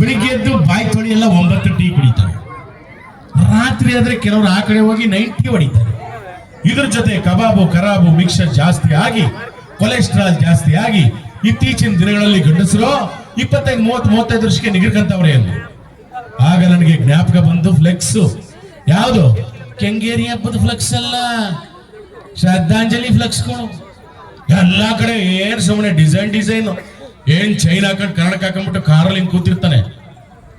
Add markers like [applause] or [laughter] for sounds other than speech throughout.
ಬೆಳಿಗ್ಗೆ ಎದ್ದು ಬಾಯಿ ತೊಳಿ ಎಲ್ಲ ಒಂಬತ್ತು ಟೀ ಕುಡಿತಾರೆ. ರಾತ್ರಿ ಆದ್ರೆ ಕೆಲವರು ಆ ಕಡೆ ಹೋಗಿ ನೈಟ್ ಟೀ ಹೊಡಿತಾರೆ. ಇದ್ರ ಜೊತೆ ಕಬಾಬು, ಕರಾಬು ಮಿಕ್ಸರ್ ಜಾಸ್ತಿ ಆಗಿ, ಕೊಲೆಸ್ಟ್ರಾಲ್ ಜಾಸ್ತಿ ಆಗಿ, ಇತ್ತೀಚಿನ ದಿನಗಳಲ್ಲಿ ಗಂಡಸರು ಇಪ್ಪತ್ತೈದು, ಮೂವತ್ತು, ಮೂವತ್ತೈದು ವರ್ಷಕ್ಕೆ ನಿಗಿರ್ಕಂತವ್ರೆ ಅಲ್ಲಿ ಆಗ ನನಗೆ ಜ್ಞಾಪಕ ಬಂದು ಫ್ಲೆಕ್ಸ್. ಯಾವುದು? ಕೆಂಗೇರಿ ಹಬ್ಬದ ಫ್ಲೆಕ್ಸ್ ಅಲ್ಲ. ಶ್ರದ್ಧಾಂಜಲಿ ಫ್ಲೆಕ್ಸ್ಗಳು. ಎಲ್ಲ ಕಡೆ ಏರ್ ಸುಮ್ಮನೆ ಡಿಸೈನ್ ಡಿಸೈನ್. ಏನ್ ಚೈನ್ ಹಾಕೊಂಡು ಕನ್ನಡಕ ಹಾಕೊಂಡ್ಬಿಟ್ಟು ಕಾರಲ್ಲಿ ಹಿಂಗ್ ಕೂತಿರ್ತಾನೆ.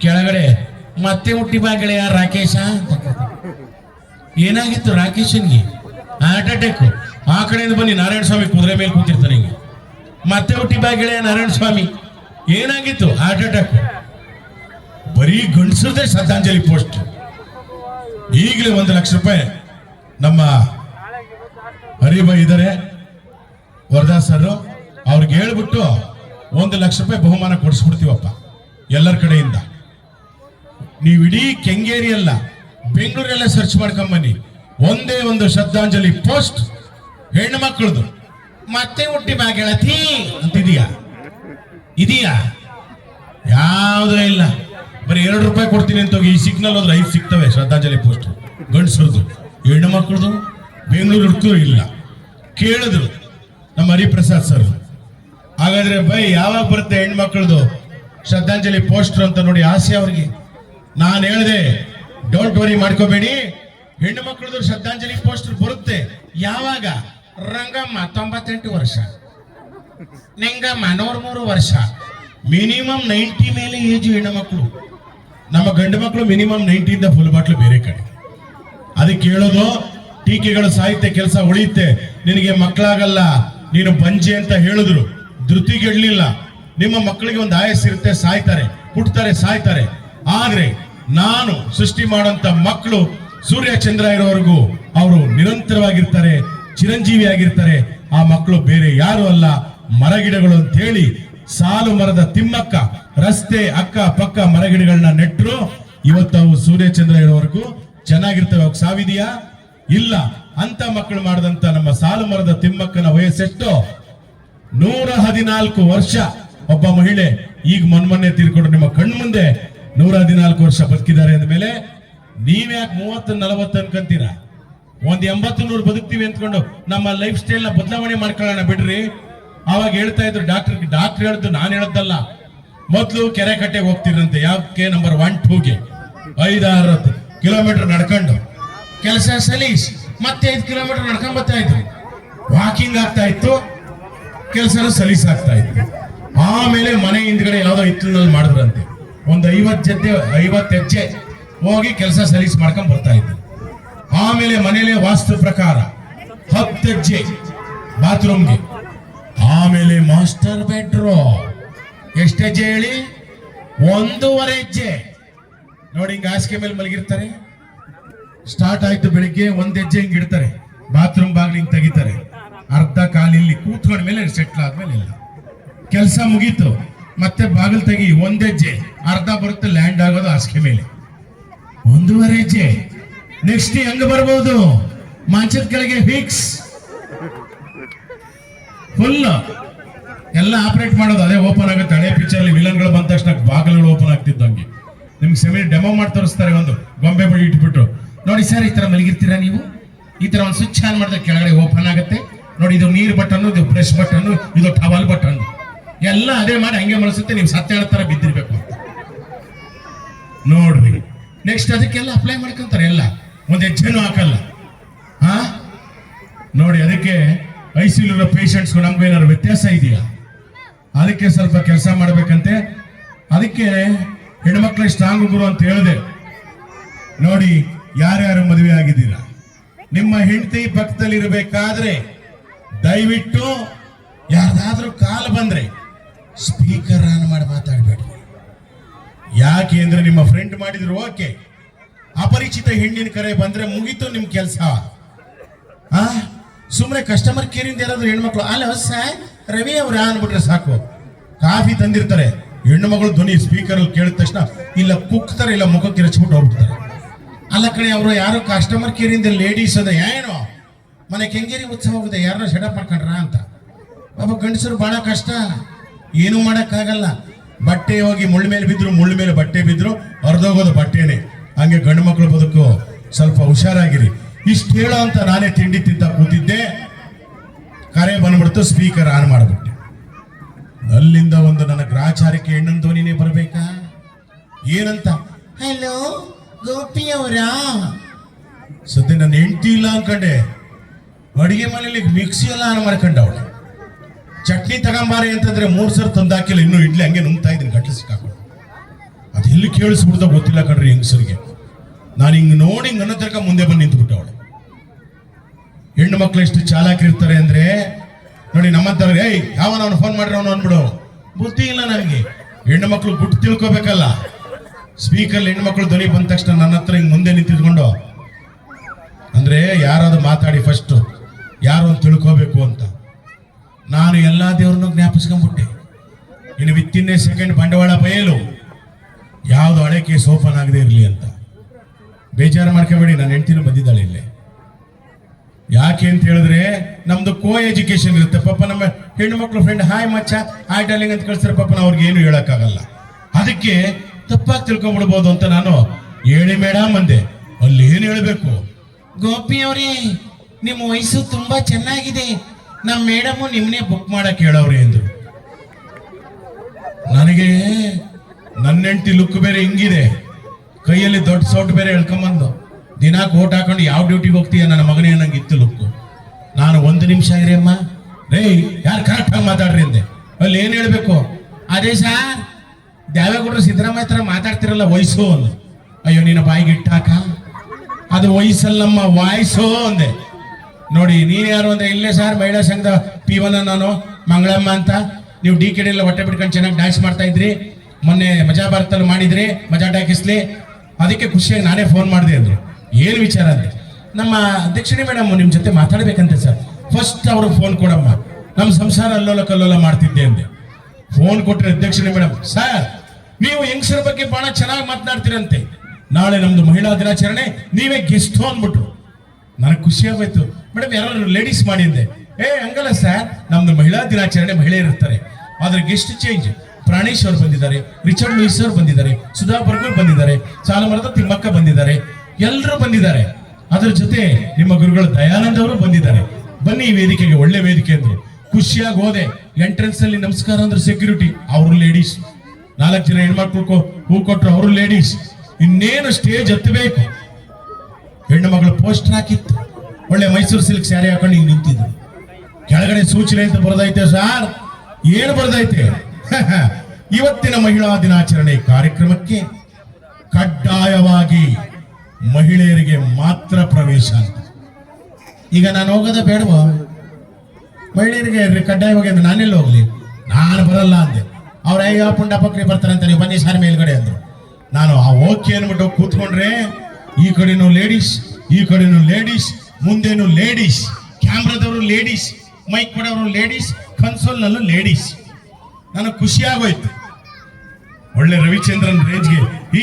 ಕೆಳಗಡೆ, ಮತ್ತೆ ಹುಟ್ಟಿ ಬಾ ಗೆಳೆಯ ರಾಕೇಶ. ಏನಾಗಿತ್ತು ರಾಕೇಶನ್ಗೆ? ಹಾರ್ಟ್ ಅಟ್ಯಾಕ್ ಆ ಕಡೆಯಿಂದ ಬನ್ನಿ, ನಾರಾಯಣ ಸ್ವಾಮಿ ಕುದುರೆ ಮೇಲೆ ಕೂತಿರ್ತಾನೆ ಹಿಂಗೆ. ಮತ್ತೆ ಹುಟ್ಟಿ ಬಾ ನಾರಾಯಣ ಸ್ವಾಮಿ. ಏನಾಗಿತ್ತು? ಹಾರ್ಟ್ ಅಟ್ಯಾಕ್ ಬರೀ ಗಂಡಸರದೇ ಶ್ರದ್ಧಾಂಜಲಿ ಪೋಸ್ಟ್. ಈಗಲೇ ಒಂದು ಲಕ್ಷ ರೂಪಾಯಿ ನಮ್ಮ ಹರಿಭಾಯ್ ಇದ್ದಾರೆ ವರದಾ ಸರ್ ಅವ್ರಿಗೆ ಹೇಳ್ಬಿಟ್ಟು ಒಂದು ಲಕ್ಷ ರೂಪಾಯಿ ಬಹುಮಾನ ಕೊಡಿಸ್ಬಿಡ್ತೀವಪ್ಪ, ಎಲ್ಲರ ಕಡೆಯಿಂದ. ನೀವು ಇಡೀ ಕೆಂಗೇರಿ ಅಲ್ಲ, ಬೆಂಗಳೂರೆಲ್ಲ ಸರ್ಚ್ ಮಾಡ್ಕೊಂಬನ್ನಿ ಒಂದೇ ಒಂದು ಶ್ರದ್ಧಾಂಜಲಿ ಪೋಸ್ಟ್, ಹೆಣ್ಣು ಮಕ್ಕಳದು. ಮತ್ತೆ ಹುಟ್ಟಿ ಬಾ ಗೆಳತಿ, ಅಂತಿದೀಯಾ? ಇದೆಯಾ? ಯಾವುದೂ ಇಲ್ಲ. ಬರೀ ಎರಡು ರೂಪಾಯಿ ಕೊಡ್ತೀನಿ ಅಂತ ಹೋಗಿ ಈ ಸಿಗ್ನಲ್ ಹೋದ್ರೆ ಐದು ಸಿಗ್ತವೆ ಶ್ರದ್ಧಾಂಜಲಿ ಪೋಸ್ಟ್. ಗಂಡಸರದು ಹೆಣ್ಣು ಮಕ್ಕಳದು, ಬೆಂಗಳೂರು ಹುಡುಕರು ಇಲ್ಲ. ಕೇಳಿದ್ರು ನಮ್ಮ ಹರಿಪ್ರಸಾದ್ ಸರ್. ಹಾಗಾದ್ರೆ ಬೈ ಯಾವಾಗ ಬರುತ್ತೆ ಹೆಣ್ಮಕ್ಳದು ಶ್ರದ್ಧಾಂಜಲಿ ಪೋಸ್ಟರ್ ಅಂತ ನೋಡಿ ಆಸೆ ಅವ್ರಿಗೆ. ನಾನು ಹೇಳಿದೆ ಡೋಂಟ್ ವರಿ ಮಾಡ್ಕೋಬೇಡಿ. ಹೆಣ್ಣು ಮಕ್ಕಳದು ಶ್ರದ್ಧಾಂಜಲಿ ಪೋಸ್ಟರ್ ಬರುತ್ತೆ. ಯಾವಾಗ? ರಂಗಮ್ಮ ತೊಂಬತ್ತೆಂಟು ವರ್ಷ. ನಿಂಗಮ್ಮ ಮೂರು ವರ್ಷ. ಮಿನಿಮಮ್ ನೈಂಟಿ ಮೇಲೆ ಏಜ್ ಹೆಣ್ಣು ಮಕ್ಕಳು ನಮ್ಮ ಗಂಡು ಮಕ್ಕಳು ಮಿನಿಮಮ್ ನೈಂಟಿಯಿಂದ ಫುಲ್ ಬಾಟ್ಲು ಬೇರೆ ಕಡೆ. ಅದಕ್ಕೆ ಹೇಳೋದು ಟೀಕೆಗಳು ಸಾಹಿತ್ಯ ಕೆಲಸ ಉಳಿಯುತ್ತೆ. ನಿನಗೆ ಮಕ್ಕಳಾಗಲ್ಲ ನೀನು ಬಂಜೆ ಅಂತ ಹೇಳಿದ್ರು. ಧೃತಿಗೆಡ್ಲಿಲ್ಲ. ನಿಮ್ಮ ಮಕ್ಕಳಿಗೆ ಒಂದು ಆಯಸ್ಸಿರುತ್ತೆ ಸಾಯ್ತಾರೆ ಹುಟ್ಟುತ್ತಾರೆ ಸಾಯ್ತಾರೆ. ಆದ್ರೆ ನಾನು ಸೃಷ್ಟಿ ಮಾಡುವಂತ ಮಕ್ಕಳು ಸೂರ್ಯ ಚಂದ್ರ ಇರೋವರೆಗೂ ಅವರು ನಿರಂತರವಾಗಿರ್ತಾರೆ ಚಿರಂಜೀವಿ ಆಗಿರ್ತಾರೆ ಆ ಮಕ್ಕಳು ಬೇರೆ ಯಾರು ಅಲ್ಲ. ಮರಗಿಡಗಳು ಅಂತ ಹೇಳಿ ಸಾಲು ಮರದ ತಿಮ್ಮಕ್ಕ, ರಸ್ತೆ, ಅಕ್ಕ, ಪಕ್ಕ ಮರಗಿಡಗಳನ್ನ ನೆಟ್ಟರು ಇವತ್ತು ಅವು ಸೂರ್ಯ ಚಂದ್ರ ಇರೋವರೆಗೂ ಚೆನ್ನಾಗಿರ್ತವೆ. ಅವಾಗ ಸಾವಿದೆಯಾ? ಇಲ್ಲ. ಅಂತ ಮಕ್ಕಳು ಮಾಡಿದಂತ ನಮ್ಮ ಸಾಲು ಮರದ ತಿಮ್ಮಕ್ಕನ ವಯಸ್ಸೆಷ್ಟು ನೂರ ಹದಿನಾಲ್ಕು ವರ್ಷ ಒಬ್ಬ ಮಹಿಳೆ ಈಗ ಮೊನ್ಮೊನ್ನೆ ತೀರ್ಕೊಂಡು ನಿಮ್ಮ ಕಣ್ಮುಂದೆ ನೂರ ಹದಿನಾಲ್ಕು ವರ್ಷ ಬದುಕಿದ್ದಾರೆ ಅಂದ್ಮೇಲೆ ನೀವ್ಯಾಕೆ ಮೂವತ್ತು ನಲವತ್ತು ಅನ್ಕಂತೀರ? ಒಂದ್ ಎಂಬತ್ತು ನೂರು ಬದುಕ್ತೀವಿ ಅಂದ್ಕೊಂಡು ನಮ್ಮ ಲೈಫ್ ಸ್ಟೈಲ್ನ ಬದಲಾವಣೆ ಮಾಡ್ಕೊಳ್ಳೋಣ ಬಿಡ್ರಿ. ಅವಾಗ ಹೇಳ್ತಾ ಇದ್ರು ಡಾಕ್ಟರ್ ಡಾಕ್ಟರ್ ಹೇಳ್ದು ನಾನು ಹೇಳದ್ದಲ್ಲ ಮೊದ್ಲು ಕೆರೆ ಕಟ್ಟೆಗೆ ಹೋಗ್ತಿರಂತೆ, ಯಾಕೆ? ನಂಬರ್ ಒನ್ ಟೂಗೆ ಐದಾರು ಕಿಲೋಮೀಟರ್ ನಡ್ಕೊಂಡು. ಕೆಲಸ ಸಲೀಸ್, ಮತ್ತೆ ಐದು ಕಿಲೋಮೀಟರ್ ನಡ್ಕೊಂಡ್ ಬರ್ತಾ ಇದ್ರು. ವಾಕಿಂಗ್ ಆಗ್ತಾ ಇತ್ತು. ಕೆಲಸನೂ ಸಲೀಸ್ ಆಗ್ತಾ ಇತ್ತು. ಆಮೇಲೆ ಮನೆ ಹಿಂದ್ಗಡೆ ಯಾವ್ದೋ ಹಿತ್ತಲಿನಲ್ಲಿ ಮಾಡಿದ್ರಂತೆ. ಒಂದು ಐವತ್ತು ಜೊತೆ ಐವತ್ತು ಹೆಜ್ಜೆ ಹೋಗಿ ಕೆಲಸ ಸಲೀಸ್ ಮಾಡ್ಕೊಂಡು ಬರ್ತಾ ಇದ್ರು ಆಮೇಲೆ ಮನೇಲೆ ವಾಸ್ತು ಪ್ರಕಾರ ಹತ್ತು ಹೆಜ್ಜೆ ಬಾತ್ರೂಮ್ಗೆ. ಆಮೇಲೆ ಮಾಸ್ಟರ್ ಬೆಡ್ರೂಮ್. ಎಷ್ಟು ಹೆಜ್ಜೆ ಹೇಳಿ? ಒಂದೂವರೆ ಹೆಜ್ಜೆ. ನೋಡಿ ಹಿಂಗೆ ಹಾಸಿಗೆ ಮೇಲೆ ಮಲಗಿರ್ತಾರೆ. ಸ್ಟಾರ್ಟ್ ಆಯ್ತು ಬೆಳಿಗ್ಗೆ, ಒಂದು ಹೆಜ್ಜೆ ಹಿಂಗೆ ಇಡ್ತಾರೆ. ಬಾತ್ರೂಮ್ ಬಾಗ್ಲು ತೆಗಿತಾರೆ. ಅರ್ಧ ಕಾಲಿಲ್ಲಿ ಕೂತ್ಕೊಂಡ ಮೇಲೆ ಸೆಟ್ಲ್ ಆದ್ಮೇಲೆ ಇಲ್ಲ. ಕೆಲಸ ಮುಗೀತು. ಮತ್ತೆ ಬಾಗಿಲು ತೆಗಿ ಒಂದೇ ಹೆಜ್ಜೆ. ಅರ್ಧ ಬರುತ್ತೆ ಲ್ಯಾಂಡ್ ಆಗೋದು ಹಾಸಿಗೆ ಮೇಲೆ. ಒಂದೂವರೆ ಹೆಜ್ಜೆ. ನೆಕ್ಸ್ಟ್ ಹೆಂಗ್ ಬರ್ಬೋದು? ಮಂಚದ ಕೆಳಗೆ ಫಿಕ್ಸ್ ಫುಲ್ ಎಲ್ಲ ಆಪರೇಟ್ ಮಾಡೋದು ಅದೇ ಓಪನ್ ಆಗುತ್ತೆ. ಹಳೆ ಪಿಕ್ಚರ್ ವಿಲನ್ಗಳು ಬಂದ ತಕ್ಷಣ ಬಾಗಿಲುಗಳು ಓಪನ್ ಆಗ್ತಿದ್ದಂಗೆ. ನಿಮ್ಗೆ ಸೆಮಿ ಡೆಮೋ ಮಾಡಿ ತೋರಿಸ್ತಾರೆ ಒಂದು. ಗೊಂಬೆ ಬಳಿ ಇಟ್ಬಿಟ್ಟು. ನೋಡಿ ಸರ್, ಈ ತರ ಮಲಗಿರ್ತೀರಾ ನೀವು? ಈ ತರ ಒಂದು ಸ್ವಿಚ್ ಆನ್ ಮಾಡಿದ್ರೆ ಕೆಳಗಡೆ ಓಪನ್ ಆಗುತ್ತೆ. ನೋಡಿ, ಇದು ನೀರು ಬಟನ್ ಇದು ಬ್ರಷ್ ಬಟನ್ ಇದು ಟವಲ್ ಬಟನ್ ಎಲ್ಲ ಅದೇ ಮಾಡಿ ಹಂಗೆ ಮಾಡಿಸುತ್ತೆ ನೀವು ಸತ್ಯ ಹೇಳ್ತಾರ ಬಿದ್ದಿರ್ಬೇಕು ಅಂತ. ನೋಡ್ರಿ. ನೆಕ್ಸ್ಟ್ ಅದಕ್ಕೆಲ್ಲ ಅಪ್ಲೈ ಮಾಡ್ಕೊಂತಾರೆ ಎಲ್ಲ. ಒಂದ್ ಹೆಜ್ಜೆನೂ ಹಾಕಲ್ಲ. ಹಾ ನೋಡಿ, ಅದಕ್ಕೆ ಐಸಿಲಿರೋ ಪೇಷಂಟ್ಸ್ ನಮ್ಗೆ ಏನಾದ್ರು ವ್ಯತ್ಯಾಸ ಇದೆಯಾ? ಅದಕ್ಕೆ ಸ್ವಲ್ಪ ಕೆಲಸ ಮಾಡ್ಬೇಕಂತೆ. ಅದಕ್ಕೆ ಹೆಣ್ಮಕ್ಳಿಗೆ ಸ್ಟ್ರಾಂಗ್ ಗುರು ಅಂತ ಹೇಳಿದೆ. ನೋಡಿ, ಯಾರ್ಯಾರು ಮದುವೆ ಆಗಿದ್ದೀರಾ? ನಿಮ್ಮ ಹೆಂಡತಿ ಪಕ್ಕದಲ್ಲಿ ಇರಬೇಕಾದ್ರೆ ದಯವಿಟ್ಟು ಯಾರ್ದಾದ್ರೂ ಕಾಲ್ ಬಂದ್ರೆ ಸ್ಪೀಕರ್ ಆನ್ ಮಾಡಿ ಮಾತಾಡಬೇಡಿ ಯಾಕೆ ಅಂದ್ರೆ ನಿಮ್ಮ ಫ್ರೆಂಡ್ ಮಾಡಿದ್ರು ಓಕೆ. ಅಪರಿಚಿತ ಹೆಣ್ಣಿನ ಕರೆ ಬಂದ್ರೆ ಮುಗೀತು ನಿಮ್ ಕೆಲಸ. ಆ? ಸುಮ್ಮನೆ ಕಸ್ಟಮರ್ ಕೇರ್ ಇಂದ ಯಾರಾದ್ರೂ ಹೆಣ್ಮಕ್ಳು ಅಲ್ಲ ಹೊಸ ರವಿ ಅವ್ರ? ಅನ್ಬಿಟ್ರೆ ಸಾಕು. ಕಾಫಿ ತಂದಿರ್ತಾರೆ. ಹೆಣ್ಣು ಮಗಳು ಧ್ವನಿ ಸ್ಪೀಕರ್‌ಲ್ಲಿ ಕೇಳಿದ ತಕ್ಷಣ ಇಲ್ಲ ಕುಕ್ತಾರೆ, ಇಲ್ಲ ಮುಖಕ್ಕೆ ರಚ್ಬಿಟ್ಟು ಹೋಗ್ಬಿಡ್ತಾರೆ. ಅಲ್ಲ ಕಡೆ ಅವರು ಯಾರು ಕಸ್ಟಮರ್ ಕೇರ್ ಇಂದ ಲೇಡೀಸ್ ಅದ, ಏನು? ಮನೆ ಕೆಂಗೇರಿ ಉತ್ಸವ ಹೋಗಿದೆ ಯಾರನ್ನ ಸೆಟಪ್ ಮಾಡ್ಕೊಂಡ್ರ ಅಂತ. ಒಬ್ಬ ಗಂಡಸರು ಬಹಳ ಕಷ್ಟ. ಏನೂ ಮಾಡೋಕ್ಕಾಗಲ್ಲ. ಬಟ್ಟೆ ಹೋಗಿ ಮುಳ್ಳು ಮೇಲೆ ಬಿದ್ದರು ಮುಳ್ಳು ಮೇಲೆ ಬಟ್ಟೆ ಬಿದ್ದರು ಹರಿದೋಗೋದು ಬಟ್ಟೆನೆ. ಹಂಗೆ ಗಂಡು ಮಕ್ಕಳು ಬದುಕು ಸ್ವಲ್ಪ ಹುಷಾರಾಗಿರಿ. ಇಷ್ಟು ಹೇಳೋ ಅಂತ ನಾನೇ ತಿಂಡಿ ತಿಂತ ಕೂತಿದ್ದೆ. ಕರೆ ಬಂದ್ಬಿಡ್ತು ಸ್ಪೀಕರ್ ಆನ್ ಮಾಡಿಬಿಟ್ಟೆ. ಅಲ್ಲಿಂದ ಒಂದು ನನ್ನ ಗ್ರಾಚಾರಕ್ಕೆ ಹೆಣ್ಣನ್ ಧ್ವನಿನೇ ಬರಬೇಕಾ? ಏನಂತ? ಹಲೋ ಗೋಪಿ ಅವರಾ ಸದ್ಯ ನನ್ನ ಹೆಂಡತಿ ಇಲ್ಲ ಅನ್ಕಂಡೆ. ಅಡಿಗೆ ಮನೆಯಲ್ಲಿ ಮಿಕ್ಸಿ ಎಲ್ಲ ಆನ್ ಮಾಡ್ಕೊಂಡ ಅವಳು. ಚಟ್ನಿ ತಗೊಂಬಾರಿ ಅಂತಂದ್ರೆ ಮೂರ್ ಸರ್ ತಂದಾಕಿಲ್ಲ, ಇನ್ನು ಇಡ್ಲಿ ಹಂಗೆ ನುಂಗ್ತಾ ಇದ್ದೀನಿ, ಗಟ್ಲು ಸಿಕ್ಕಾಕೊಂಡು. ಅದು ಎಲ್ಲಿ ಕೇಳಿಸ್ಬಿಡ್ತಾ ಗೊತ್ತಿಲ್ಲ ಕಣ್ರಿ ಹೆಂಗಸರಿಗೆ. ನಾನು ಹಿಂಗೆ ನೋಡಿ ಹಿಂಗ್ ಅನ್ನೋ ತನಕ ಮುಂದೆ ಬಂದು ಅವಳು. ಹೆಣ್ಣು ಮಕ್ಕಳು ಎಷ್ಟು ಚಾಲಾಕಿರ್ತಾರೆ ಅಂದ್ರೆ, ನೋಡಿ ನಮ್ಮಂತವ್ರಿಗೆ, ಏಯ್ ಯಾವ ನಾನು ಫೋನ್ ಮಾಡ್ರಿ ಅವನು? ಅಂದ್ಬಿಡು. ಬುದ್ಧಿ ಇಲ್ಲ ನನಗೆ. ಹೆಣ್ಣು ಮಕ್ಕಳು ಗುಟ್ಟು ತಿಳ್ಕೊಬೇಕಲ್ಲ. ಸ್ಪೀಕರ್ ಹೆಣ್ಣು ಮಕ್ಕಳು ಧ್ವನಿ ಬಂದ ತಕ್ಷಣ ನನ್ನ ಹತ್ರ ಹಿಂಗೆ ಮುಂದೆ ನಿಂತಿದ್ಕೊಂಡು, ಅಂದ್ರೆ ಯಾರಾದ್ರೂ ಮಾತಾಡಿ ಫಸ್ಟ್ ಯಾರು ಅಂತ ತಿಳ್ಕೋಬೇಕು ಅಂತ. ನಾನು ಎಲ್ಲ ದೇವ್ರನ್ನೂ ಜ್ಞಾಪಿಸ್ಕೊಂಡ್ಬಿಟ್ಟೆ. ಇನ್ನು ವಿತ್ತಿನ್ನೇ ಸೆಕೆಂಡ್ ಬಂಡವಾಳ ಬಯಲು ಯಾವ್ದು ಹಳೆ ಸೋಫನ್ ಆಗದೆ ಇರಲಿ ಅಂತ. ಬೇಜಾರು ಮಾಡ್ಕೋಬೇಡಿ, ನನ್ನ ಹೆಂಡ್ತಿನೂ ಬಂದಿದ್ದಾಳೆ ಇಲ್ಲೇ. ಯಾಕೆ ಅಂತ ಹೇಳಿದ್ರೆ, ನಮ್ದು ಕೋ ಎಜುಕೇಶನ್ ಇರುತ್ತೆ. ಪಾಪ ನಮ್ಮ ಹೆಣ್ಣು ಮಕ್ಕಳು ಫ್ರೆಂಡ್ ಹಾಯ್ ಮಚ್ಚ ಹಾಯ್ ಡಾರ್ಲಿಂಗ್ ಅಂತ ಕಳಿಸ್ತಾರೆ ಪಾಪ ನಾವು ಅವ್ರಿಗೆ ಏನು ಹೇಳಕ್ಕಾಗಲ್ಲ. ಅದಕ್ಕೆ ತಪ್ಪಾಗಿ ತಿಳ್ಕೊಂಡ್ಬಿಡ್ಬೋದು ಅಂತ ನಾನು ಹೇಳಿ ಮೇಡಮ್ ಅಂದೆ. ಅಲ್ಲಿ ಏನು ಹೇಳಬೇಕು? ಗೋಪಿ ಅವರೇ ನಿಮ್ಮ ವಯಸ್ಸು ತುಂಬಾ ಚೆನ್ನಾಗಿದೆ. ನಮ್ಮ ಮೇಡಮು ನಿಮ್ಮನ್ನೇ ಬುಕ್ ಮಾಡಕ್ಕೆ ಹೇಳವ್ರಿ ಎಂದು. ನನಗೆ ನನ್ನ ಹೆಂಡತಿ ಲುಕ್ ಬೇರೆ ಹಿಂಗಿದೆ. ಕೈಯಲ್ಲಿ ದೊಡ್ಡ ಸೌಟ್ ಬೇರೆ ಹೇಳ್ಕೊಂಬಂದು ದಿನ ಕೋಟ್ ಹಾಕೊಂಡು ಯಾವ ಡ್ಯೂಟಿಗೆ ಹೋಗ್ತೀಯ? ನನ್ನ ಮಗನೇ ನಂಗೆ ಇತ್ತು ಲುಕ್ ನಾನು ಒಂದು ನಿಮಿಷ ಇರಿ ಅಮ್ಮ. ರೇ ಯಾರು ಕರೆಕ್ಟಾಗಿ ಮಾತಾಡ್ರಿ ಅಂದೆ. ಅಲ್ಲಿ ಏನು ಹೇಳಬೇಕು? ಅದೇ ಸಾರ್ ದೇವೇಗೌಡರು ಸಿದ್ದರಾಮಯ್ಯ ಹತ್ರ ಮಾತಾಡ್ತಿರಲ್ಲ ವಯಸ್ಸು ಅಂದು. ಅಯ್ಯೋ, ನಿನ್ನ ಬಾಯಿಗೆ ಇಟ್ಟಾಕ ಅದು ವಯಸ್ಸಲ್ಲಮ್ಮ ವಾಯ್ಸು ಅಂದೆ. ನೋಡಿ, ನೀನು ಯಾರು ಅಂದ್ರೆ ಇಲ್ಲೇ ಸರ್, ಮಹಿಳಾ ಸಂಘದ ಪಿ ಒನ್ ನಾನು, ಮಂಗಳಮ್ಮ ಅಂತ. ನೀವು ಡಿ ಕೆ ಎಲ್ಲ ಹೊಟ್ಟೆ ಬಿಟ್ಕೊಂಡು ಚೆನ್ನಾಗಿ ಡ್ಯಾನ್ಸ್ ಮಾಡ್ತಾ ಇದ್ರಿ. ಮೊನ್ನೆ ಮಜಾ ಭಾರತದಲ್ಲಿ ಮಾಡಿದ್ರಿ, ಮಜಾ ಟಾಕಿಸ್ಲಿ ಅದಕ್ಕೆ ಖುಷಿಯಾಗಿ ನಾನೇ ಫೋನ್ ಮಾಡಿದೆ ಅಂದ್ರೆ. ಏನು ವಿಚಾರ ಅಂದ್ರೆ, ನಮ್ಮ ಅಧ್ಯಕ್ಷಣೆ ಮೇಡಮ್ ನಿಮ್ಮ ಜೊತೆ ಮಾತಾಡ್ಬೇಕಂತೆ ಸರ್. ಫಸ್ಟ್ ಅವ್ರಿಗೆ ಫೋನ್ ಕೊಡಮ್ಮ. ನಮ್ಮ ಸಂಸಾರ ಅಲ್ಲೋಲ ಕಲ್ಲೋಲ ಮಾಡ್ತಿದ್ದೆ ಅಂದೆ. ಫೋನ್ ಕೊಟ್ಟರೆ ಅಧ್ಯಕ್ಷಣೆ ಮೇಡಮ್, ಸರ್, ನೀವು ಹೆಂಗಸರ ಬಗ್ಗೆ ಬಹಳ ಚೆನ್ನಾಗಿ ಮಾತನಾಡ್ತೀರಂತೆ. ನಾಳೆ ನಮ್ದು ಮಹಿಳಾ ದಿನಾಚರಣೆ, ನೀವೇ ಗೆಸ್ಟ್ ಅಂದ್ಬಿಟ್ರು. ನನಗೆ ಖುಷಿ ಆಗೋಯ್ತು. ಮೇಡಮ್ ಯಾರು ಲೇಡೀಸ್ ಮಾಡಿದ್ದೆ ಏ ಹಂಗಲ್ಲ ಸರ್ ನಮ್ದು ಮಹಿಳಾ ದಿನಾಚರಣೆ ಮಹಿಳೆಯರು ಇರ್ತಾರೆ. ಆದ್ರೆ ಗೆಸ್ಟ್ ಚೇಂಜ್ ಪ್ರಾಣೇಶ್ ಅವರು ಬಂದಿದ್ದಾರೆ, ರಿಚರ್ಡ್ ಲೂಯಿಸ್ ಅವರು ಬಂದಿದ್ದಾರೆ, ಸುಧಾ ಬರ್ಗೂರ್ ಬಂದಿದ್ದಾರೆ, ಸಾಲಮರದ ತಿಮ್ಮಕ್ಕ ಬಂದಿದ್ದಾರೆ. ಎಲ್ಲರೂ ಬಂದಿದ್ದಾರೆ. ಅದ್ರ ಜೊತೆ ನಿಮ್ಮ ಗುರುಗಳು ದಯಾನಂದ್ ಅವರು ಬಂದಿದ್ದಾರೆ. ಬನ್ನಿ ಈ ವೇದಿಕೆಗೆ, ಒಳ್ಳೆ ವೇದಿಕೆ ಅಂದ್ರು. ಖುಷಿಯಾಗಿ ಹೋದೆ. ಎಂಟ್ರೆನ್ಸ್ ಅಲ್ಲಿ ನಮಸ್ಕಾರ ಅಂದ್ರೆ ಸೆಕ್ಯೂರಿಟಿ ಅವರು ಲೇಡೀಸ್ ನಾಲ್ಕು ಜನ ಹೆಣ್ಮಕ್ಳು ಹೂ ಕೊಟ್ಟರು ಅವರು ಲೇಡೀಸ್ ಇನ್ನೇನು ಸ್ಟೇಜ್ ಹತ್ತಬೇಕು? ಹೆಣ್ಣು ಮಗಳು ಪೋಸ್ಟರ್ ಹಾಕಿತ್ತು. ಒಳ್ಳೆ ಮೈಸೂರು ಸಿಲ್ಕ್ ಸ್ಯಾರಿ ಹಾಕೊಂಡು ಹಿಂಗೆ ನಿಂತಿದ್ರು. ಕೆಳಗಡೆ ಸೂಚನೆ ಅಂತ ಬರೆದೈತೆ, ಸಾರ್, ಏನು ಬರೆದೈತೆ? [laughs] ಇವತ್ತಿನ ಮಹಿಳಾ ದಿನಾಚರಣೆ ಕಾರ್ಯಕ್ರಮಕ್ಕೆ ಕಡ್ಡಾಯವಾಗಿ ಮಹಿಳೆಯರಿಗೆ ಮಾತ್ರ ಪ್ರವೇಶ ಅಂತ. ಈಗ ನಾನು ಹೋಗೋದ ಬೇಡವಾ? ಮಹಿಳೆಯರಿಗೆ ಕಡ್ಡಾಯವಾಗಿ ಅಂದ್ರೆ ನಾನೆಲ್ಲ ಹೋಗ್ಲಿ? ನಾನು ಬರಲ್ಲ ಅಂದೆ. ಅವ್ರ, ಅಯ್ಯ ಪುಂಡ ಪಕ್ರಿ ಬರ್ತಾರಂತ ನೀವು ಬನ್ನಿ ಸಾರ್ ಮೇಲ್ಗಡೆ ಅಂದ್ರು. ನಾನು ಆ ಓಕೆ ಅನ್ಬಿಟ್ಟು ಹೋಗ್ ಕೂತ್ಕೊಂಡ್ರೆ ಈ ಕಡೆನೂ ಲೇಡೀಸ್ ಈ ಕಡೆನೂ ಲೇಡೀಸ್ ಮುಂದೇನು ಲೇಡೀಸ್ ಕ್ಯಾಮ್ರಾದವರು ಲೇಡೀಸ್ ಮೈಕ್ ಕೊಡೋರು ಲೇಡೀಸ್ ಕನ್ಸೋಲ್ನಲ್ಲೂ ಲೇಡೀಸ್ ನನಗೆ ಖುಷಿ ಆಗೋಯ್ತು ಒಳ್ಳೆ ರವಿಚಂದ್ರನ್ ರೇಂಜ್ಗೆ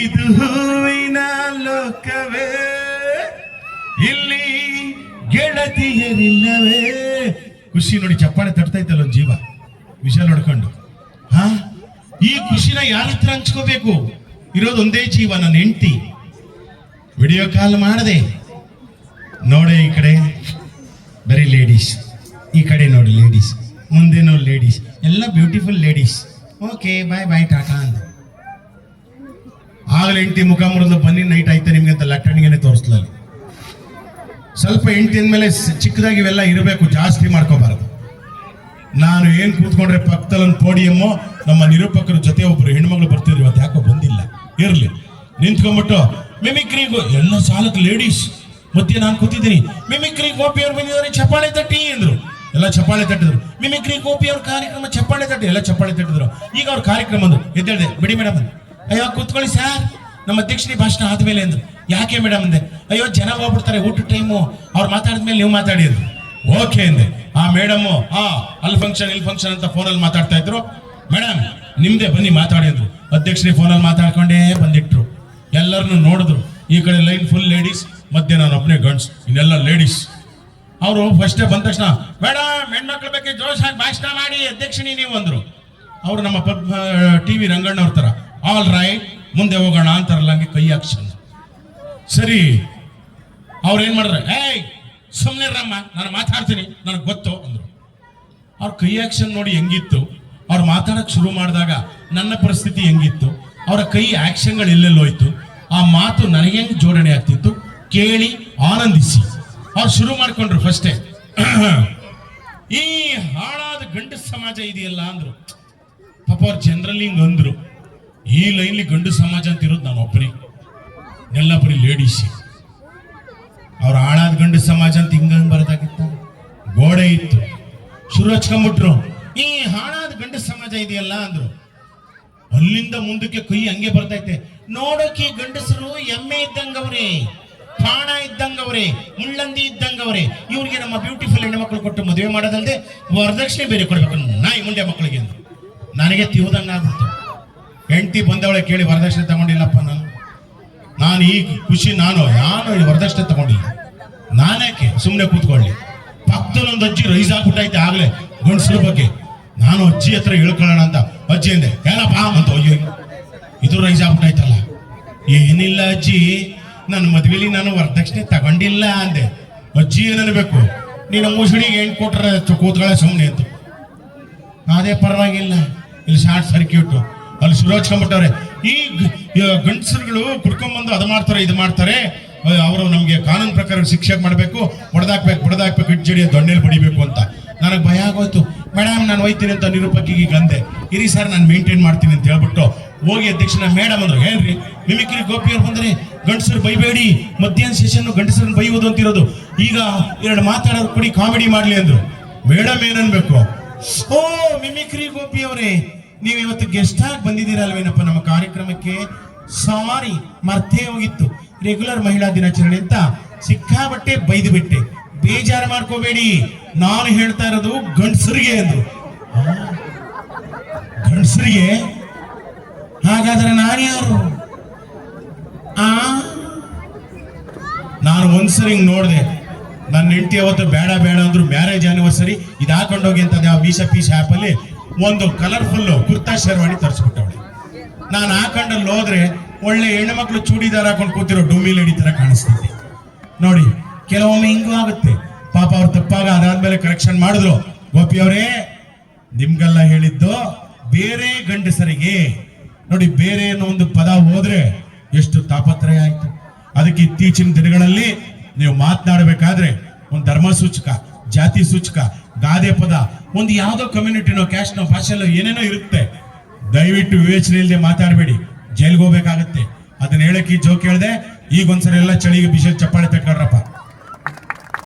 ಇದು ಹೂವಿನ ಲೋಕವೇ. ಇಲ್ಲಿ ಗೆಳತಿಯರಿಲ್ಲವೇ. ಖುಷಿ ನೋಡಿ ಚಪ್ಪಾಳೆ ತರ್ತೈತಲ್ಲ ಒಂದು ಜೀವ. ವಿಷಯ ನೋಡ್ಕೊಂಡು. ಹಾ? ಈ ಖುಷಿನ ಯಾರ ಹತ್ರ ಹಂಚ್ಕೋಬೇಕು? ಇರೋದೊಂದೇ ಜೀವ, ನನ್ನ ಹೆಂಡತಿ. ವಿಡಿಯೋ ಕಾಲ್ ಮಾಡದೆ. ನೋಡಿ ಈ ಕಡೆ. ಬರೀ ಲೇಡೀಸ್ ಈ ಕಡೆ ನೋಡಿ ಲೇಡೀಸ್ ಮುಂದೇನೋ ಲೇಡೀಸ್ ಎಲ್ಲ beautiful ladies okay bye bye tata ಅಂತ. ಆಗಲೇ ಹೆಂಡತಿ ಮುಖ ಮುರಿದು ಬನ್ನಿ ನೈಟ್ ಆಯ್ತಾ ನಿಮ್ಗೆ ಅಂತ ಲಟ್ಟಣಿಗೆನೆ ತೋರಿಸ್ಲಲ್ಲಿ. ಸ್ವಲ್ಪ ಹೆಂಡತಿ ಅಂದಮೇಲೆ ಚಿಕ್ಕದಾಗಿ ಇವೆಲ್ಲ ಇರಬೇಕು, ಜಾಸ್ತಿ ಮಾಡ್ಕೋಬಾರದು. ನಾನು ಏನು ಕೂತ್ಕೊಂಡ್ರೆ ಪಕ್ಕದಲ್ಲಿ ಒಂದು ಪೋಡಿಯಮ್ಮು ನಮ್ಮ ನಿರೂಪಕರ ಜೊತೆ ಒಬ್ರು ಹೆಣ್ಮಗಳು ಬರ್ತಿದ್ರು, ಇವತ್ತು ಯಾಕೋ ಬಂದಿಲ್ಲ. ಇರ್ಲಿ. ನಿಂತ್ಕೊಂಡ್ಬಿಟ್ಟು ಮಿಮಿಕ್ರಿಗೂ ಎಲ್ಲ ಸಾಲಕ್ಕೆ ಲೇಡೀಸ್ ಮತ್ತೆ ನಾನು ಕೂತಿದ್ದೀನಿ. ಮಿಮಿಕ್ರಿ ಗೋಪಿ ಅವ್ರು ಬಂದಿದ್ದಾರೆ, ಚಪ್ಪಾಳೆ ತಟ್ಟಿ ಅಂದ್ರು. ಎಲ್ಲ ಚಪ್ಪಾಳೆ ತಟ್ಟಿದ್ರು. ಮಿಮಿಕ್ರಿ ಗೋಪಿ ಅವ್ರ ಕಾರ್ಯಕ್ರಮ ಚಪ್ಪಾಳೆ ತಟ್ಟಿ, ಎಲ್ಲ ಚಪ್ಪಾಳೆ ತಟ್ಟಿದ್ರು. ಈಗ ಅವ್ರ ಕಾರ್ಯಕ್ರಮ ಅಂದ್ರು. ಎದ್ದೇಳಿದೆ ಬಿಡಿ ಮೇಡಮ್ ಅಯ್ಯೋ, ಕೂತ್ಕೊಳ್ಳಿ ಸರ್ ನಮ್ಮ ಅಧ್ಯಕ್ಷನಿ ಭಾಷಣ ಆದ್ಮೇಲೆ ಅಂದ್ರು. ಯಾಕೆ ಮೇಡಮ್ ಅಂದೆ? ಅಯ್ಯೋ, ಜನ ಹೋಗ್ಬಿಡ್ತಾರೆ ಊಟ ಟೈಮು ಅವ್ರು ಮಾತಾಡಿದ್ಮೇಲೆ ನೀವು ಮಾತಾಡಿದ್ರು. ಓಕೆ ಅಂದೆ. ಆ ಮೇಡಮ್, ಆ, ಅಲ್ಲಿ ಫಂಕ್ಷನ್ ಇಲ್ಲಿ ಫಂಕ್ಷನ್ ಅಂತ ಫೋನಲ್ಲಿ ಮಾತಾಡ್ತಾ ಇದ್ರು. ಮೇಡಮ್, ನಿಮ್ದೇ ಬನ್ನಿ ಮಾತಾಡಿ ಅಂದ್ರು. ಅಧ್ಯಕ್ಷರೇ ಫೋನಲ್ಲಿ ಮಾತಾಡ್ಕೊಂಡೇ ಬಂದಿಟ್ರು. ಎಲ್ಲರನ್ನು ನೋಡಿದ್ರು. ಈ ಕಡೆ ಲೈನ್ ಫುಲ್ ಲೇಡೀಸ್ ಮಧ್ಯೆ ನಾನು ಒಬ್ಬನೇ ಗಂಡ್ಸ್ ಇನ್ನೆಲ್ಲ ಲೇಡೀಸ್ ಅವರು ಫಸ್ಟೇ ಬಂದ ತಕ್ಷಣ, ಬೇಡ, ಹೆಣ್ಮಕ್ಳ ಬಗ್ಗೆ ಜೋಶಾಗಿ ಭಾಷಣ ಮಾಡಿ, ಅಧ್ಯಕ್ಷಿಣಿ ನೀವು ಅಂದರು. ಅವರು ನಮ್ಮ ಪದ್ಮ ಟಿ ವಿ ರಂಗಣ್ಣವ್ರ ಥರ ಆಲ್ ರೈಟ್ ಮುಂದೆ ಹೋಗೋಣ ಅಂತಾರಲ್ಲ, ಹಂಗೆ ಕೈ ಆಕ್ಷನ್ ಸರಿ, ಅವ್ರು ಏನು ಮಾಡಿದ್ರೆ, ಏಯ್ ಸುಮ್ಮನೆ ರಮ್ಮ ನಾನು ಮಾತಾಡ್ತೀನಿ, ನನಗೆ ಗೊತ್ತು ಅಂದ್ರು. ಅವ್ರ ಕೈ ಆಕ್ಷನ್ ನೋಡಿ ಹೆಂಗಿತ್ತು, ಅವ್ರು ಮಾತಾಡಕ್ ಶುರು ಮಾಡಿದಾಗ ನನ್ನ ಪರಿಸ್ಥಿತಿ ಹೆಂಗಿತ್ತು, ಅವರ ಕೈ ಆಕ್ಷನ್ಗಳು ಎಲ್ಲೆಲ್ಲೋಯ್ತು ಆ ಮಾತು ನನಗೆ ಹೆಂಗೆ ಜೋಡಣೆ ಆಗ್ತಿತ್ತು? ಕೇಳಿ, ಆನಂದಿಸಿ. ಅವ್ರು ಶುರು ಮಾಡ್ಕೊಂಡ್ರು ಫಸ್ಟೇ. ಈ ಹಾಳಾದ ಗಂಡು ಸಮಾಜ ಇದೆಯಲ್ಲ ಅಂದ್ರು. ಪಾಪ ಅವ್ರು ಜನರಲ್ಲಿ ಹಿಂಗೆ ಅಂದ್ರು. ಈ ಲೈನ್ಲಿ ಗಂಡು ಸಮಾಜ ಅಂತ ಇರೋದು ನಾನು ಒಬ್ಬನೇ ಎಲ್ಲ ಬರೀ ಲೇಡೀಸ್. ಅವ್ರು ಹಾಳಾದ ಗಂಡು ಸಮಾಜ ಅಂತ ಹಿಂಗಂಗೆ ಬರೋದಾಗಿತ್ತ? ಗೋಡೆ ಇತ್ತು. ಶುರು ಹಚ್ಕೊಂಡ್ಬಿಟ್ರು ಈ ಹಾಳಾದ ಗಂಡು ಸಮಾಜ ಇದೆಯಲ್ಲ ಅಂದ್ರು. ಅಲ್ಲಿಂದ ಮುಂದಕ್ಕೆ ಕೈ ಹಂಗೆ ಬರ್ತೈತೆ ನೋಡೋಕೆ ಗಂಡಸರು ಎಮ್ಮೆ ಇದ್ದಂಗವ್ರೆ, ಪ್ರಾಣ ಇದ್ದಂಗವ್ರೆ, ಮುಳ್ಳಂದಿ ಇದ್ದಂಗವ್ರೆ. ಇವ್ರಿಗೆ ನಮ್ಮ ಬ್ಯೂಟಿಫುಲ್ ಹೆಣ್ಣು ಮಕ್ಕಳು ಕೊಟ್ಟು ಮದುವೆ ಮಾಡೋದಲ್ಲದೆ ವರದಕ್ಷಿಣೆ ಬೇರೆ ಕೊಡ್ಬೇಕು ನಾಯಿ ಮುಂಡೆ ಮಕ್ಕಳಿಗೆ ನನಗೆ ತಿವುದಂಗ ಆಗ್ಬಿಡ್ತು ಹೆಂಡತಿ ಬಂದವಳೆ ಕೇಳಿ ವರದಕ್ಷಿಣೆ ತಗೊಂಡಿಲ್ಲಪ್ಪ ನಾನು. ನಾನು ಈ ಖುಷಿ, ನಾನು ಯಾನು ಇಲ್ಲಿ ವರದಕ್ಷಿಣೆ ತಗೊಂಡಿಲ್ಲ. ನಾನೇಕೆ ಸುಮ್ಮನೆ ಕೂತ್ಕೊಳ್ಳಿ. ಪಕ್ಕದಲ್ಲಿ ಒಂದು ಅಜ್ಜಿ ರೈಸ್ ಆಗ್ಬಿಟ್ಟೈತೆ ಆಗಲೇ ಗಂಡಸ್ರ ಬಗ್ಗೆ. ನಾನು ಅಜ್ಜಿ ಹತ್ರ ಹೇಳ್ಕೊಳ್ಳೋಣ ಅಂತ. ಅಜ್ಜಿ ಅಂದೆ ಏನಪ್ಪ ಅಂತ ಅಯ್ಯೋ ಇದು ರೈಸ್ ಆಗ್ಬಿಟ್ಟೈತಲ್ಲ ಏನಿಲ್ಲ ಅಜ್ಜಿ ನನ್ನ ಮದ್ವೆಲಿ ನಾನು ವರದಕ್ಷಿಣೆ ತಗೊಂಡಿಲ್ಲ ಅಂದೆ. ಅಜ್ಜಿ ಏನನ್ಬೇಕು? ನೀನು ಮುಸುಡಿಗೆ ಏನು ಕೊಟ್ರೆ ಕೂತ್ಕೊಳ್ಳೆ ಸುಮ್ಮನೆ ಅಂತ ಅದೇ ಪರವಾಗಿಲ್ಲ. ಇಲ್ಲಿ ಶಾರ್ಟ್ ಸರ್ಕ್ಯೂಟ್. ಅಲ್ಲಿ ಶುರು ಹಚ್ಕೊಂಡ್ಬಿಟ್ಟವ್ರೆ ಈ ಗಂಡಸರುಗಳು ಕುಡ್ಕೊಂಡ್ಬಂದು ಅದು ಮಾಡ್ತಾರೆ, ಇದು ಮಾಡ್ತಾರೆ. ಅವರು ನಮಗೆ ಕಾನೂನು ಪ್ರಕಾರ ಶಿಕ್ಷೆ ಮಾಡಬೇಕು, ಹೊಡೆದಾಕ್ಬೇಕು ಹೊಡೆದಾಕ್ಬೇಕು ಇಡ್ಜಡಿ ದೊಣ್ಣೆಲಿ ಬಡಿಬೇಕು ಅಂತ. ನನಗೆ ಭಯ ಆಗೋಯ್ತು. ಮೇಡಮ್ ನಾನು ಹೋಯ್ತೀನಿ ಅಂತ ನಿರೂಪಕಿಗೆ ಗಂದೆ. ಇರಿ ಸರ್, ನಾನು ಮೇಂಟೈನ್ ಮಾಡ್ತೀನಿ ಅಂತ ಹೇಳ್ಬಿಟ್ಟು ಹೋಗಿ ಅಧ್ಯಕ್ಷನ ಮೇಡಮ್ ಅಂದ್ರು ಹೇಳ್ರಿ ಮಿಮಿಕ್ರಿ ಗೋಪಿಯರ್ ಬಂದ್ರೆ ಗಂಡಸರು ಬೈಬೇಡಿ, ಮಧ್ಯಾಹ್ನ ಸೆಷನ್ ಗಂಡಸರನ್ನ ಬೈಯುವುದು ಅಂತಿರೋದು. ಈಗ ಎರಡು ಮಾತಾಡೋರು ಕುಡಿ ಕಾಮಿಡಿ ಮಾಡ್ಲಿ ಅಂದ್ರು. ಮೇಡಮ್ ಏನನ್ಬೇಕು? ಓ, ಮಿಮಿಕ್ರಿ ಗೋಪಿ ಅವರೇ ನೀವು ಇವತ್ತು ಗೆಸ್ಟ್ ಆಗಿ ಬಂದಿದ್ದೀರಲ್ವೇನಪ್ಪ ನಮ್ಮ ಕಾರ್ಯಕ್ರಮಕ್ಕೆ? ಸಾರಿ ಮರ್ತೇ ಹೋಗಿತ್ತು. ರೆಗ್ಯುಲರ್ ಮಹಿಳಾ ದಿನಾಚರಣೆ ಅಂತ ಸಿಕ್ಕಾಬಟ್ಟೆ ಬೈದು ಬಿಟ್ಟೆ ಬೇಜಾರು ಮಾಡ್ಕೋಬೇಡಿ. ನಾನು ಹೇಳ್ತಾ ಇರೋದು ಗಂಡಸರಿಗೆ ಅಂದ್ರು. ಗಂಡಸರಿಗೆ? ಹಾಗಾದ್ರೆ ನಾನು ಯಾರು? ಆ? ನಾನು ಒಂದ್ಸರಿ ಹಿಂಗ್ ನೋಡಿದೆ. ನನ್ನ ಹೆಂಡತಿ ಅವತ್ತು ಬೇಡ ಬೇಡ ಅಂದ್ರು ಮ್ಯಾರೇಜ್ ಆನಿವರ್ಸರಿ ಇದು ಹಾಕೊಂಡೋಗಿ ಅಂತ ಆ ಮೀಸ ಪೀಸ್ ಆ್ಯಪಲ್ಲಿ ಒಂದು ಕಲರ್ಫುಲ್ ಕುರ್ತಾ ಶೇರ್ವಾಣಿ ತರಿಸ್ಬಿಟ್ಟವಳೆ. ನಾನು ಹಾಕೊಂಡಲ್ಲಿ ಹೋದ್ರೆ ಒಳ್ಳೆ ಹೆಣ್ಮಕ್ಳು ಚೂಡಿದಾರ ಹಾಕೊಂಡು ಕೂತಿರೋ ಡುಮ್ಮಿ ಲೇಡಿ ತರ ಕಾಣಿಸ್ತಿದ್ದೆ ನೋಡಿ, ಕೆಲವೊಮ್ಮೆ ಹಿಂಗೂ ಆಗುತ್ತೆ. ಪಾಪ ಅವ್ರು ತಪ್ಪಾಗ ಅದಾದ್ಮೇಲೆ ಕರೆಕ್ಷನ್ ಮಾಡಿದ್ರು. ಗೋಪಿ ಅವರೇ, ನಿಮ್ಗೆಲ್ಲ ಹೇಳಿದ್ದು ಬೇರೆ ಗಂಡಸರಿಗೆ ನೋಡಿ ಬೇರೆ ಅನ್ನೋ ಒಂದು ಪದ ಹೋದ್ರೆ ಎಷ್ಟು ತಾಪತ್ರಯ ಆಯ್ತು. ಅದಕ್ಕೆ ಇತ್ತೀಚಿನ ದಿನಗಳಲ್ಲಿ ನೀವು ಮಾತನಾಡಬೇಕಾದ್ರೆ ಒಂದು ಧರ್ಮ ಸೂಚಕ ಜಾತಿ ಸೂಚಕ, ಗಾದೆ ಪದ, ಒಂದು ಯಾವ್ದೋ ಕಮ್ಯುನಿಟಿನೋ ಕ್ಯಾಸ್ಟ್ನೋ ಭಾಷೆನೋ ಏನೇನೋ ಇರುತ್ತೆ. ದಯವಿಟ್ಟು ವಿವೇಚನೆ ಇಲ್ಲದೆ ಮಾತಾಡಬೇಡಿ. ಜೈಲ್ಗೆ ಹೋಗ್ಬೇಕಾಗತ್ತೆ. ಅದನ್ನ ಹೇಳಕ್ಕೆ ಜೋಕ್ ಹೇಳ್ದೆ ಈಗ ಒಂದ್ಸರಿ ಎಲ್ಲ ಚಳಿಗೆ ಬಿಸಿ ಚಪ್ಪಾಳೆ ತಕ್ಕೊಳ್ರಪ್ಪ